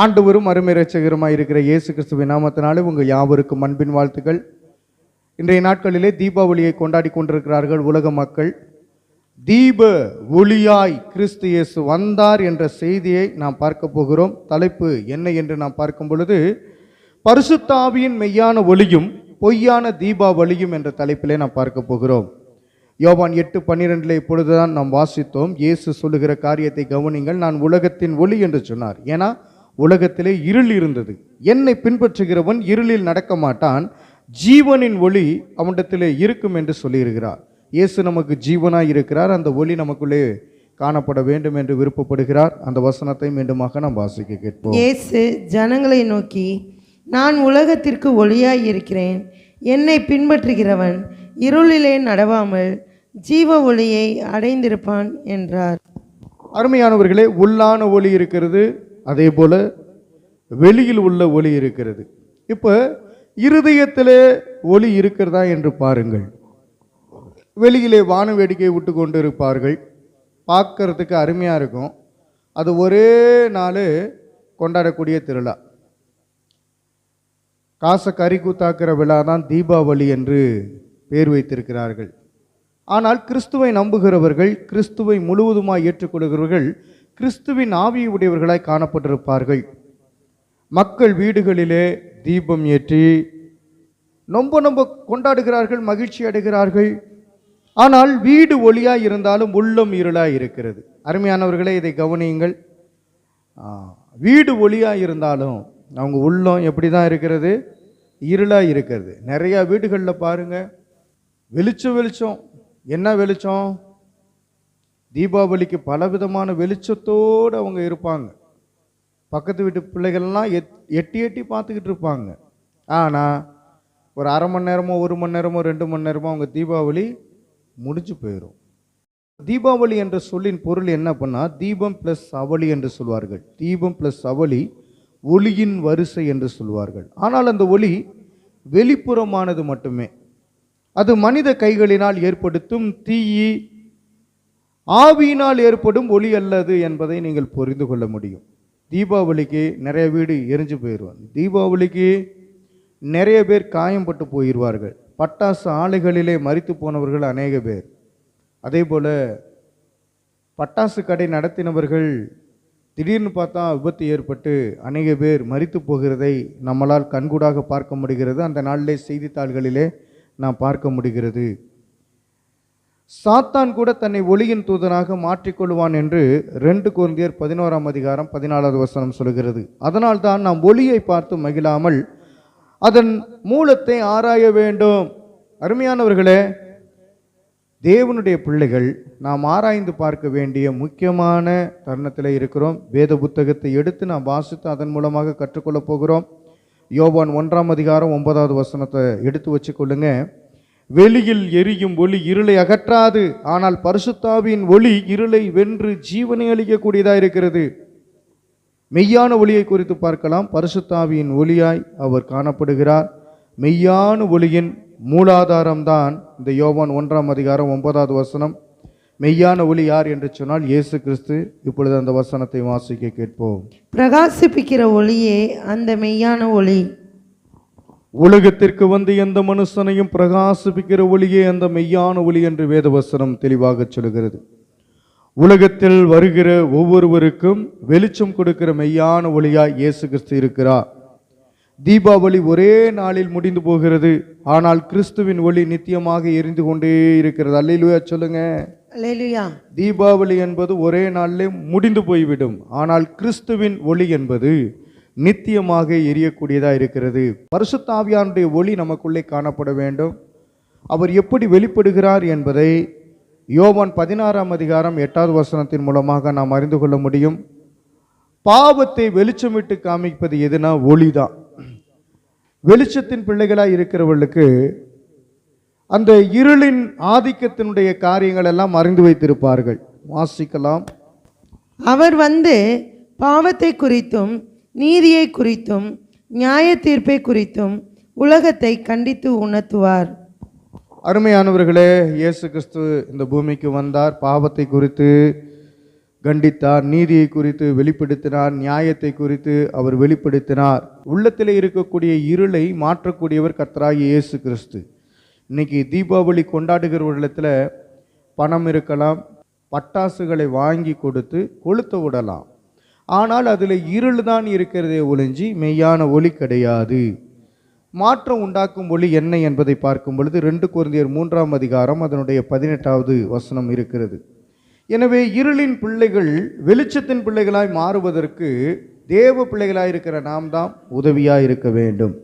ஆண்டவரும் அருமை ரட்சகருமாய் இருக்கிற இயேசு கிறிஸ்துவ நாமத்தினாலே உங்கள் யாவருக்கும் அன்பின் வாழ்த்துக்கள். இன்றைய நாட்களிலே தீபாவளியை கொண்டாடி கொண்டிருக்கிறார்கள் உலக மக்கள். தீப ஒளியாய் கிறிஸ்து இயேசு வந்தார் என்ற செய்தியை நாம் பார்க்க போகிறோம். தலைப்பு என்ன என்று நாம் பார்க்கும் பொழுது பரிசுத்தாவியின் மெய்யான ஒளியும் பொய்யான தீபாவளியும் என்ற தலைப்பிலே நாம் பார்க்க போகிறோம். யோவான் எட்டு பன்னிரெண்டில் இப்பொழுதுதான் நாம் வாசித்தோம். இயேசு சொல்லுகிற காரியத்தை கவனிங்கள் நான் உலகத்தின் ஒளி என்று சொன்னார். ஏன்னா உலகத்திலே இருள் இருந்தது. என்னை பின்பற்றுகிறவன் இருளில் நடக்க மாட்டான். ஜீவனின் ஒளி அவனிடத்திலே இருக்கும் என்று சொல்லியிருக்கிறார். இயேசு நமக்கு ஜீவனாய் இருக்கிறார். அந்த ஒளி நமக்குள்ளே காணப்பட வேண்டும் என்று விருப்பப்படுகிறார். அந்த வசனத்தை மீண்டுமாக நாம் வாசிக்க கேட்போம். இயேசு ஜனங்களை நோக்கி நான் உலகத்திற்கு ஒளியாய் இருக்கிறேன். என்னை பின்பற்றுகிறவன் இருளிலே நடவாமல் ஜீவ ஒளியை அடைந்திருப்பான் என்றார். அருமையானவர்களே உள்ளான ஒளி இருக்கிறது. அதே போல் வெளியில் உள்ள ஒளி இருக்கிறது. இப்போ இருதயத்திலே ஒளி இருக்கிறதா என்று பாருங்கள். வெளியிலே வான வேடிக்கை விட்டு கொண்டு இருப்பார்கள் பார்க்கறதுக்கு அருமையாக இருக்கும். அது ஒரே நாள் கொண்டாடக்கூடிய திருவிழா. காசை கறி கூத்தாக்குற விழா தான் தீபாவளி என்று பேர் வைத்திருக்கிறார்கள். ஆனால் கிறிஸ்துவை நம்புகிறவர்கள் கிறிஸ்துவை முழுவதுமாக ஏற்றுக்கொள்கிறவர்கள் கிறிஸ்துவின் ஆவியை உடையவர்களாய் காணப்பட்டிருப்பார்கள். மக்கள் வீடுகளிலே தீபம் ஏற்றி ரொம்ப ரொம்ப கொண்டாடுகிறார்கள் மகிழ்ச்சி அடைகிறார்கள். ஆனால் வீடு ஒளியாக இருந்தாலும் உள்ளம் இருளாக இருக்கிறது. அருமையானவர்களே இதை கவனியுங்கள். வீடு ஒளியாக இருந்தாலும் அவங்க உள்ளம் எப்படி தான் இருக்கிறது? இருளாக இருக்கிறது. நிறையா வீடுகளில் பாருங்கள் வெளிச்சம் வெளிச்சம். என்ன வெளிச்சம்? தீபாவளிக்கு பலவிதமான வெளிச்சத்தோடு அவங்க இருப்பாங்க. பக்கத்து வீட்டு பிள்ளைகள்லாம் எட் எட்டி எட்டி பார்த்துக்கிட்டு இருப்பாங்க. ஆனால் ஒரு அரை மணி நேரமோ ஒரு மணி நேரமோ ரெண்டு மணி நேரமோ அவங்க தீபாவளி முடிஞ்சு போயிடும் தீபாவளி என்ற சொல்லின் பொருள் என்ன பண்ணால் தீபம் ப்ளஸ் அவளி என்று சொல்வார்கள். தீபம் ப்ளஸ் அவளி ஒளியின் வரிசை என்று சொல்வார்கள். ஆனால் அந்த ஒளி வெளிப்புறமானது மட்டுமே. அது மனித கைகளினால் ஏற்படுத்தும் தீயி ஆவியினால் ஏற்படும் ஒளி அல்லது என்பதை நீங்கள் புரிந்து கொள்ள முடியும். தீபாவளிக்கு நிறைய வீடு எரிஞ்சு போயிடுவாங்க. தீபாவளிக்கு நிறைய பேர் காயம்பட்டு போயிடுவார்கள். பட்டாசு ஆலைகளிலே மறித்து போனவர்கள் அநேக பேர். அதே போல் பட்டாசு கடை நடத்தினவர்கள் திடீர்னு பார்த்தா விபத்து ஏற்பட்டு அநேக பேர் மறித்து போகிறதை நம்மளால் கண்கூடாக பார்க்க முடிகிறது. அந்த நாளிலே செய்தித்தாள்களிலே நாம் பார்க்க முடிகிறது. சாத்தான் கூட தன்னை ஒளியின் தூதனாக மாற்றிக்கொள்வான் என்று ரெண்டு குருந்தியர் பதினோராம் அதிகாரம் பதினாலாவது வசனம் சொல்கிறது. அதனால்தான் நாம் ஒளியை பார்த்து மகிழாமல் அதன் மூலத்தை ஆராய வேண்டும். அருமையானவர்களே தேவனுடைய பிள்ளைகள் நாம் ஆராய்ந்து பார்க்க வேண்டிய முக்கியமான தருணத்தில் இருக்கிறோம். வேத புத்தகத்தை எடுத்து நாம் வாசித்து அதன் மூலமாக கற்றுக்கொள்ளப் போகிறோம். யோவான் ஒன்றாம் அதிகாரம் ஒன்பதாவது வசனத்தை எடுத்து வச்சுக்கொள்ளுங்கள் வெளியில் எரியும் ஒளி இருளை அகற்றாது ஆனால் பரிசுத்தாவின் ஒளி இருளை வென்று ஜீவனை அளிக்கக்கூடியதாக இருக்கிறது? மெய்யான ஒளியை குறித்து பார்க்கலாம். பரிசுத்தாவியின் ஒளியாய் அவர் காணப்படுகிறார். மெய்யான ஒளியின் மூலாதாரம்தான் இந்த யோவான் ஒன்றாம் அதிகாரம் ஒன்பதாவது வசனம். மெய்யான ஒளி யார் என்று சொன்னால் இயேசு கிறிஸ்து. இப்பொழுது அந்த வசனத்தை வாசிக்க கேட்போம். பிரகாசிப்பிக்கிற ஒளியே அந்த மெய்யான ஒளி. உலகத்திற்கு வந்து எந்த மனுஷனையும் பிரகாசிப்பிக்கிற ஒளியே அந்த மெய்யான ஒளி என்று வேதவசனம் தெளிவாக சொல்கிறது. உலகத்தில் வருகிற ஒவ்வொருவருக்கும் வெளிச்சம் கொடுக்கிற மெய்யான ஒளியாய் இயேசு கிறிஸ்து இருக்கிறார். தீபாவளி ஒரே நாளில் முடிந்து போகிறது. ஆனால் கிறிஸ்துவின் ஒளி நித்தியமாக எரிந்து கொண்டே இருக்கிறது. அல்லையிலுயா சொல்லுங்க. தீபாவளி என்பது ஒரே நாளிலே முடிந்து போய்விடும். ஆனால் கிறிஸ்துவின் ஒளி என்பது நித்தியமாக எரியக்கூடியதாக இருக்கிறது. பரிசுத்தாவியானுடைய ஒளி நமக்குள்ளே காணப்பட வேண்டும். அவர் எப்படி வெளிப்படுகிறார் என்பதை யோவான் பதினாறாம் அதிகாரம் எட்டாவது வசனத்தின் மூலமாக நாம் அறிந்து கொள்ள முடியும். பாவத்தை வெளிச்சமிட்டு காமிப்பது எதுனா ஒளிதான் வெளிச்சத்தின் பிள்ளைகளாக இருக்கிறவர்களுக்கு அந்த இருளின் ஆதிக்கத்தினுடைய காரியங்கள் எல்லாம் அறிந்து வைத்திருப்பார்கள். வாசிக்கலாம். அவர் வந்து பாவத்தை குறித்தும் நீதியை குறித்தும் நியாய தீர்ப்பை குறித்தும் உலகத்தை கண்டித்து உணர்த்துவார். அருமையானவர்களே இயேசு கிறிஸ்து இந்த பூமிக்கு வந்தார். பாவத்தை குறித்து கண்டித்தார் நீதியை குறித்து வெளிப்படுத்தினார் நியாயத்தை குறித்து அவர் வெளிப்படுத்தினார். உள்ளத்தில் இருக்கக்கூடிய இருளை மாற்றக்கூடியவர் கர்த்தராகிய இயேசு கிறிஸ்து. இன்னைக்கு தீபாவளி கொண்டாடுகிற உள்ளத்தில் பணம் இருக்கலாம் பட்டாசுகளை வாங்கி கொடுத்து கொளுத்த விடலாம். ஆனால் அதில் இருள் தான் இருக்கிறதே ஒளிஞ்சி மெய்யான ஒளி கிடையாது. மாற்றம் உண்டாக்கும் ஒளி என்ன என்பதை பார்க்கும் பொழுது ரெண்டு குருந்தியர் மூன்றாம் அதிகாரம் அதனுடைய பதினெட்டாவது வசனம் இருக்கிறது. எனவே இருளின் பிள்ளைகள் வெளிச்சத்தின் பிள்ளைகளாய் மாறுவதற்கு தேவ பிள்ளைகளாக இருக்கிற நாம் தான் உதவியாக இருக்க வேண்டும்.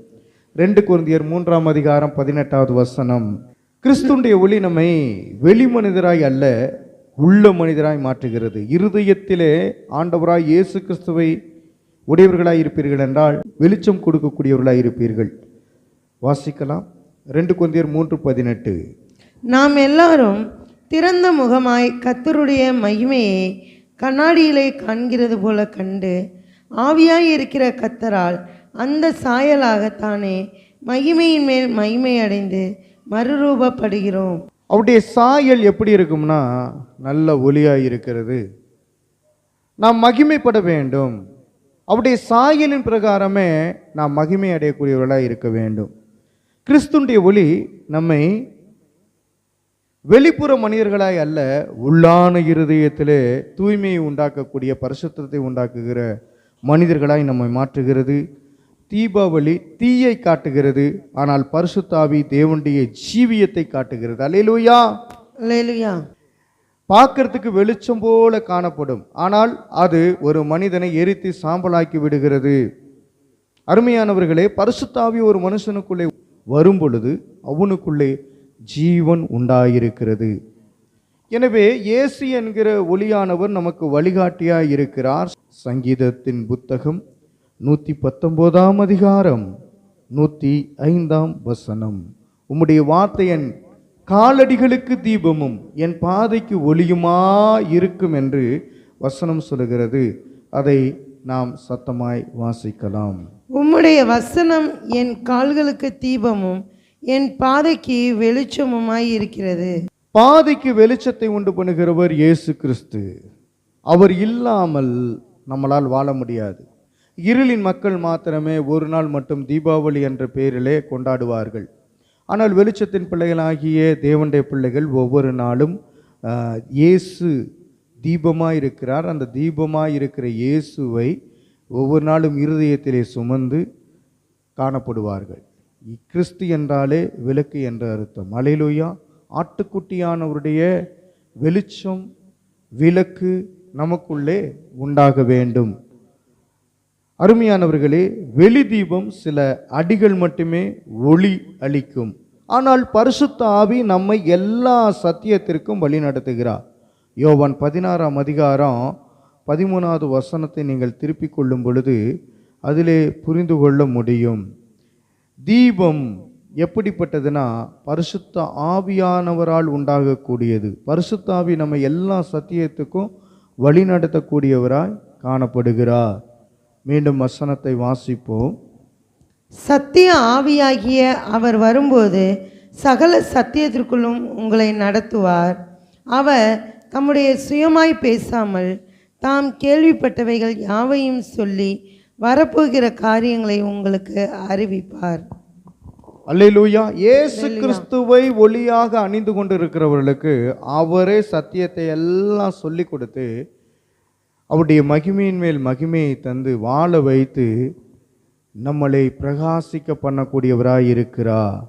ரெண்டு குருந்தியர் மூன்றாம் அதிகாரம் பதினெட்டாவது வசனம். கிறிஸ்துடைய ஒளி நம்மை வெளி மனிதராய் அல்ல உள்ள மனிதராய் மாற்றுகிறது. இருதயத்திலே ஆண்டவராய் இயேசு கிறிஸ்துவை உடையவர்களாய் இருப்பீர்கள் என்றால் வெளிச்சம் கொடுக்கக்கூடியவர்களாய் இருப்பீர்கள். வாசிக்கலாம். ரெண்டு கொந்தியர் மூன்று பதினெட்டு. நாம் எல்லாரும் திறந்த முகமாய் கத்தருடைய மகிமையை கண்ணாடியிலே காண்கிறது போல கண்டு ஆவியாய் இருக்கிற கத்தரால் அந்த சாயலாகத்தானே மகிமையின் மேல் மகிமை அடைந்து மறுரூபப்படுகிறோம். அவருடைய சாயல் எப்படி இருக்கும்னா நல்ல ஒளியாக இருக்கிறது. நாம் மகிமைப்பட வேண்டும். அவருடைய சாயலின் பிரகாரமே நாம் மகிமை அடையக்கூடியவர்களாக இருக்க வேண்டும். கிறிஸ்துடைய ஒளி நம்மை வெளிப்புற மனிதர்களாய் அல்ல உள்ளான இருதயத்திலே தூய்மையை உண்டாக்கக்கூடிய பரிசுத்தத்தை உண்டாக்குகிற மனிதர்களாய் நம்மை மாற்றுகிறது. தீபாவளி தீயை காட்டுகிறது. ஆனால் பரிசுத்தாவி தேவனுடைய ஜீவியத்தை காட்டுகிறது. அல்லேலூயா. அல்லேலூயா. பார்க்கறதுக்கு வெளிச்சம் போல காணப்படும். ஆனால் அது ஒரு மனிதனை எரித்து சாம்பலாக்கி விடுகிறது. அருமையானவர்களே பரிசுத்தாவி ஒரு மனுஷனுக்குள்ளே வரும் பொழுது அவனுக்குள்ளே ஜீவன் உண்டாயிருக்கிறது. எனவே இயேசு என்கிற ஒளியானவர் நமக்கு வழிகாட்டியாய் இருக்கிறார் சங்கீதத்தின் புத்தகம் நூற்றி பத்தொன்பதாம் அதிகாரம் நூற்றி ஐந்தாம் வசனம். உம்முடைய வார்த்தை என் காலடிகளுக்கு தீபமும் என் பாதைக்கு ஒளியுமா இருக்கும் என்று வசனம் சொல்லுகிறது. அதை நாம் சத்தமாய் வாசிக்கலாம். உம்முடைய வசனம் என் கால்களுக்கு தீபமும் என் பாதைக்கு வெளிச்சமுமாய் இருக்கிறது பாதைக்கு வெளிச்சத்தை உண்டு பண்ணுகிறவர் இயேசு கிறிஸ்து. அவர் இல்லாமல் நம்மளால் வாழ முடியாது. இருளின் மக்கள் மாத்திரமே ஒரு நாள் மட்டும் தீபாவளி என்ற பெயரிலே கொண்டாடுவார்கள். ஆனால் வெளிச்சத்தின் பிள்ளைகளாகிய தேவனுடைய பிள்ளைகள் ஒவ்வொரு நாளும் இயேசு தீபமாக இருக்கிறார் அந்த தீபமாக இருக்கிற இயேசுவை ஒவ்வொரு நாளும் இருதயத்திலே சுமந்து காணப்படுவார்கள். கிறிஸ்து என்றாலே விளக்கு என்ற அர்த்தம். அலையிலுயா! ஆட்டுக்குட்டியானவருடைய வெளிச்சம் விளக்கு நமக்குள்ளே உண்டாக வேண்டும். அருமையானவர்களே வெளி தீபம் சில அடிகள் மட்டுமே ஒளி அளிக்கும். ஆனால் பரிசுத்த ஆவி நம்மை எல்லா சத்தியத்திற்கும் வழி நடத்துகிறார். யோவான் பதினாறாம் அதிகாரம் பதிமூணாவது வசனத்தை நீங்கள் திருப்பிக் கொள்ளும் பொழுது அதிலே புரிந்து கொள்ள முடியும். தீபம் எப்படிப்பட்டதுன்னா பரிசுத்த ஆவியானவரால் உண்டாகக்கூடியது. பரிசுத்த ஆவி நம்ம எல்லா சத்தியத்துக்கும் வழிநடத்தக்கூடியவராய் காணப்படுகிறார். மீண்டும் வசனத்தை வாசிப்போம். சத்திய ஆவியாகிய அவர் வரும்போது சகல சத்தியத்திற்குள்ளும் உங்களை நடத்துவார். அவர் தம்முடைய சுயமாய் பேசாமல் தாம் கேள்விப்பட்டவைகள் யாவையும் சொல்லி வரப்போகிற காரியங்களை உங்களுக்கு அறிவிப்பார். அல்லேலூயா. இயேசு கிறிஸ்துவை ஒளியாக அணிந்து கொண்டிருக்கிறவர்களுக்கு அவரே சத்தியத்தை எல்லாம் சொல்லி கொடுத்து அவருடைய மகிமையின் மேல் மகிமையை தந்து வாழ வைத்து நம்மளை பிரகாசிக்க பண்ணக்கூடியவராய் இருக்கிறார்.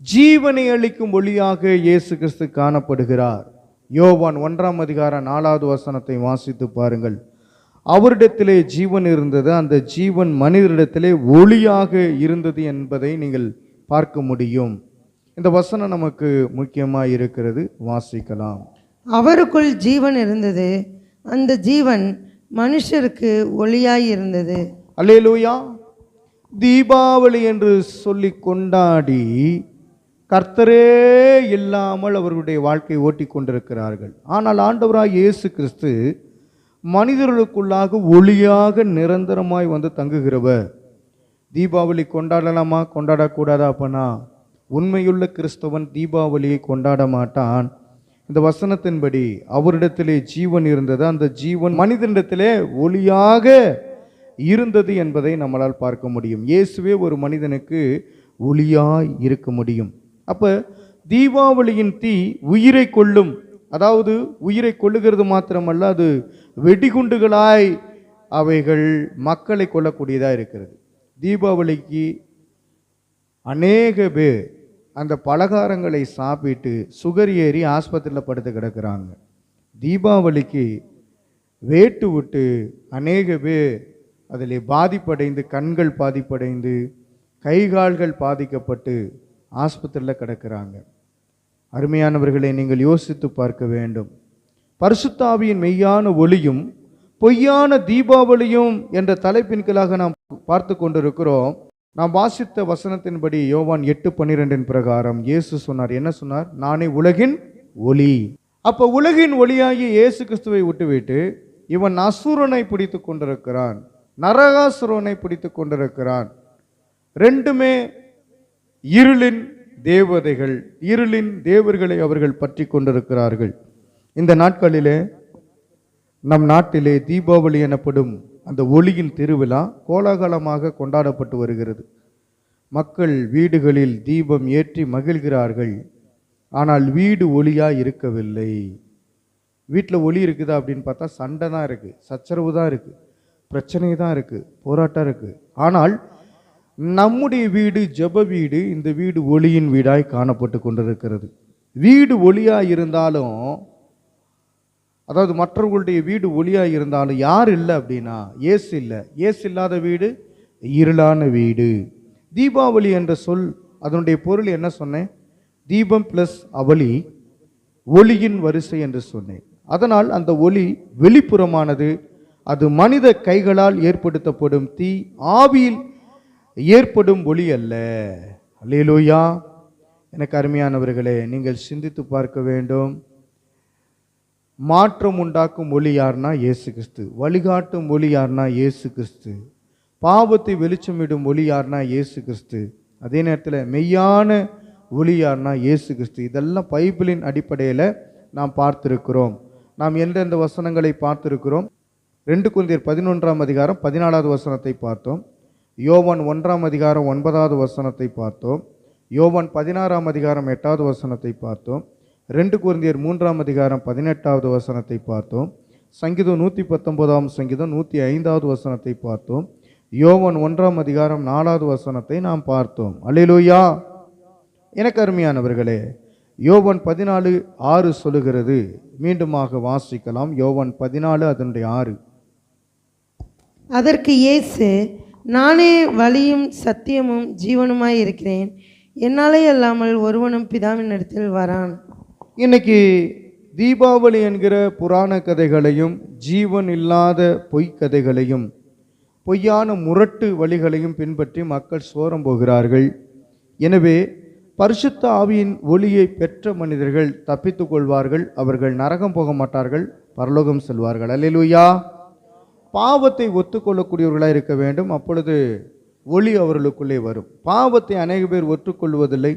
ஜீவனை அளிக்கும் ஒளியாக இயேசு கிறிஸ்து காணப்படுகிறார். யோவான் ஒன்றாம் அதிகாரம் நாலாவது வசனத்தை வாசித்து பாருங்கள். அவரிடத்திலே ஜீவன் இருந்தது அந்த ஜீவன் மனிதரிடத்திலே ஒளியாக இருந்தது என்பதை நீங்கள் பார்க்க முடியும். இந்த வசனம் நமக்கு முக்கியமாக இருக்கிறது. வாசிக்கலாம். அவருக்குள் ஜீவன் இருந்தது அந்த ஜீவன் மனுஷருக்கு ஒளியாய் இருந்தது. அல்லேலூயா. தீபாவளி என்று சொல்லி கொண்டாடி கர்த்தரே இல்லாமல் அவர்களுடைய வாழ்க்கை ஓட்டி கொண்டிருக்கிறார்கள். ஆனால் ஆண்டவராய் இயேசு கிறிஸ்து மனிதர்களுக்குள்ளாக ஒளியாக நிரந்தரமாய் வந்து தங்குகிறவர். தீபாவளி கொண்டாடலாமா? கொண்டாடக்கூடாதா அப்பனா? உண்மையுள்ள கிறிஸ்தவன் தீபாவளியை கொண்டாட மாட்டான். இந்த வசனத்தின்படி அவரிடத்திலே ஜீவன் இருந்தது. அந்த ஜீவன் மனிதனிடத்திலே ஒளியாக இருந்தது என்பதை நம்மளால் பார்க்க முடியும். இயேசுவே ஒரு மனிதனுக்கு ஒளியாய் இருக்க முடியும். அப்போ தீபாவளியின் தீ உயிரை கொள்ளும் அதாவது உயிரை கொள்ளுகிறது மாத்திரமல்ல அது வெடிகுண்டுகளாய் அவைகள் மக்களை கொல்லக்கூடியதாக இருக்கிறது. தீபாவளிக்கு அநேக பேர் அந்த பலகாரங்களை சாப்பிட்டு சுகர் ஏறி ஆஸ்பத்திரியில் படுத்து கிடக்குறாங்க. தீபாவளிக்கு வேட்டு விட்டு அநேக பேர் அதில் பாதிப்படைந்து கண்கள் பாதிப்படைந்து கைகால்கள் பாதிக்கப்பட்டு ஆஸ்பத்திரியில் கிடக்கிறாங்க. அருமையானவர்களை நீங்கள் யோசித்து பார்க்க வேண்டும். பரிசுத்தாவியின் மெய்யான ஒளியும் பொய்யான தீபாவளியும் என்ற தலைப்பின் கீழாக நாம் பார்த்து கொண்டிருக்கிறோம். நாம் வாசித்த வசனத்தின்படி யோவான் எட்டு பன்னிரெண்டின் பிரகாரம் இயேசு சொன்னார். என்ன சொன்னார்? நானே உலகின் ஒளி. அப்போ உலகின் ஒளியாகிய இயேசு கிறிஸ்துவை விட்டுவிட்டு இவன் அசுரனை பிடித்து கொண்டிருக்கிறான் நரகாசுரனை பிடித்து கொண்டிருக்கிறான். ரெண்டுமே இருளின் தேவதைகள் இருளின் தேவர்களை அவர்கள் பற்றி கொண்டிருக்கிறார்கள். இந்த நாட்களிலே நம் நாட்டிலே தீபாவளி எனப்படும் அந்த ஒளியின் திருவிழா கோலாகலமாக கொண்டாடப்பட்டு வருகிறது. மக்கள் வீடுகளில் தீபம் ஏற்றி மகிழ்கிறார்கள். ஆனால் வீடு ஒளியாக இருக்கவில்லை. வீட்டில் ஒளி இருக்குதா அப்படின்னு பார்த்தா சண்டை தான் இருக்குது சச்சரவு தான் இருக்குது பிரச்சனை தான் இருக்குது போராட்டம் இருக்குது ஆனால் நம்முடைய வீடு ஜெப வீடு இந்த வீடு ஒளியின் வீடாய் காணப்பட்டு கொண்டிருக்கிறது. வீடு ஒளியாக இருந்தாலும் அதாவது மற்றவர்களுடைய வீடு ஒளியாக இருந்தாலும் யார் இல்லை அப்படின்னா ஏசு இல்லை. ஏசு இல்லாத வீடு இருளான வீடு. தீபாவளி என்ற சொல் அதனுடைய பொருள் என்ன சொன்னேன்? தீபம் ப்ளஸ் அவளி ஒளியின் வரிசை என்று சொன்னேன். அதனால் அந்த ஒளி வெளிப்புறமானது அது மனித கைகளால் ஏற்படுத்தப்படும் தீ ஆவியில் ஏற்படும் ஒளி அல்ல. அல்லேலோயா. எனக்கு அருமையானவர்களே நீங்கள் சிந்தித்து பார்க்க வேண்டும். மாற்றம் உண்டாக்கும் மொழி யார்னா இயேசு கிறிஸ்து. வழிகாட்டும் மொழி யார்னா இயேசு கிறிஸ்து. பாவத்தை வெளிச்சமிடும் மொழி யார்னா இயேசு கிறிஸ்து. அதே நேரத்தில் மெய்யான ஒளி யார்னா இயேசு கிறிஸ்து. இதெல்லாம் பைபிளின் அடிப்படையில் நாம் பார்த்திருக்கிறோம். நாம் எந்தெந்த வசனங்களை பார்த்திருக்கிறோம்? ரெண்டு குந்தியர் பதினொன்றாம் அதிகாரம் பதினாலாவது வசனத்தை பார்த்தோம். யோவன் ஒன்றாம் அதிகாரம் ஒன்பதாவது வசனத்தை பார்த்தோம். யோவன் பதினாறாம் அதிகாரம் எட்டாவது வசனத்தை பார்த்தோம். ரெண்டு குருந்தியர் மூன்றாம் அதிகாரம் பதினெட்டாவது வசனத்தை பார்த்தோம். சங்கீதம் நூற்றி பத்தொன்பதாம் சங்கீதம் நூற்றி ஐந்தாவது வசனத்தை பார்த்தோம். யோவன் ஒன்றாம் அதிகாரம் நாலாவது வசனத்தை நாம் பார்த்தோம். அல்லேலூயா! எனக்கு அருமையானவர்களே யோவன் பதினாலு ஆறு சொல்லுகிறது. மீண்டுமாக வாசிக்கலாம். யோவன் பதினாலு அதனுடைய ஆறு. அதற்கு இயேசு நானே வழியும் சத்தியமும் ஜீவனுமாய் இருக்கிறேன். என்னாலே அல்லாமல் ஒருவனும் பிதாவின் இடத்தில் வரான். இன்னைக்கு தீபாவளி என்கிற புராண கதைகளையும் ஜீவன் இல்லாத பொய்க் கதைகளையும் பொய்யான முரட்டு வழிகளையும் பின்பற்றி மக்கள் சோரம் போகிறார்கள். எனவே பரிசுத்த ஆவியின் ஒளியை பெற்ற மனிதர்கள் தப்பித்து கொள்வார்கள் அவர்கள் நரகம் போக மாட்டார்கள் பரலோகம் செல்வார்கள். அல்லேலூயா. பாவத்தை ஒத்துக்கொள்ளக்கூடியவர்களாக இருக்க வேண்டும் அப்பொழுது ஒளி அவர்களுக்குள்ளே வரும். பாவத்தை அநேக பேர் ஒற்றுக்கொள்வதில்லை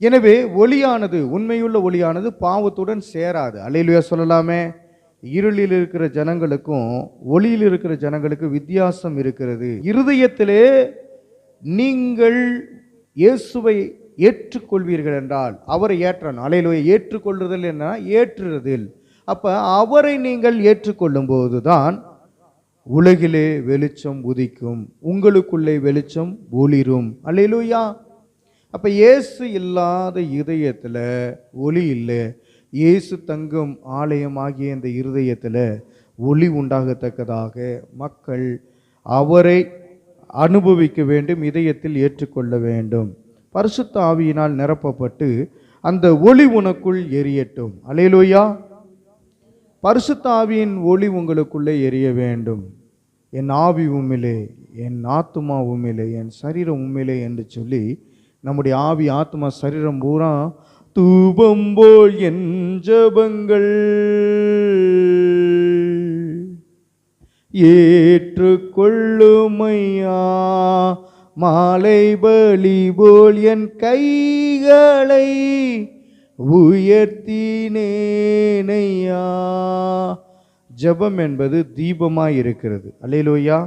எனவே ஒளியானது உண்மையுள்ள ஒளியானது பாவத்துடன் சேராது. அலையிலுயா சொல்லலாமே. இருளில் இருக்கிற ஜனங்களுக்கும் ஒளியில் இருக்கிற ஜனங்களுக்கு வித்தியாசம் இருக்கிறது. இருதயத்திலே நீங்கள் இயேசுவை ஏற்றுக்கொள்வீர்கள் என்றால் அவரை ஏற்றணும் அலையிலோயை ஏற்றுக்கொள்ளுதல் என்ன? ஏற்றுறதில். அப்போ அவரை நீங்கள் ஏற்றுக்கொள்ளும் போதுதான் உலகிலே வெளிச்சம் உதிக்கும். உங்களுக்குள்ளே வெளிச்சம் ஒளிரும். அலையிலுயா அப்போ இயேசு இல்லாத இதயத்தில் ஒளி இல்லை. இயேசு தங்கும் ஆலயமாகிய இந்த இருதயத்தில் ஒளி உண்டாகத்தக்கதாக மக்கள் அவரை அனுபவிக்க வேண்டும் இதயத்தில் ஏற்றுக்கொள்ள வேண்டும். பரிசுத்த ஆவியினால் நிரப்பப்பட்டு அந்த ஒளி உனக்குள் எரியட்டும். அலையலோயா. பரிசுத்த ஆவியின் ஒளி உங்களுக்குள்ளே எரிய வேண்டும். என் ஆவி உண்மையிலே என் ஆத்துமா உண்மையிலே என் சரீரம் உண்மையிலே என்று சொல்லி நம்முடைய ஆவி ஆத்மா சரீரம் பூரா தூபம் போல் என் ஜபங்கள். ஏற்றுக்கொள்ளுமையா? மாலை பலி போல் என் கைகளை உயர்த்தினேனையா? ஜெபம் என்பது தீபமாய் இருக்கிறது அல்லையிலோயா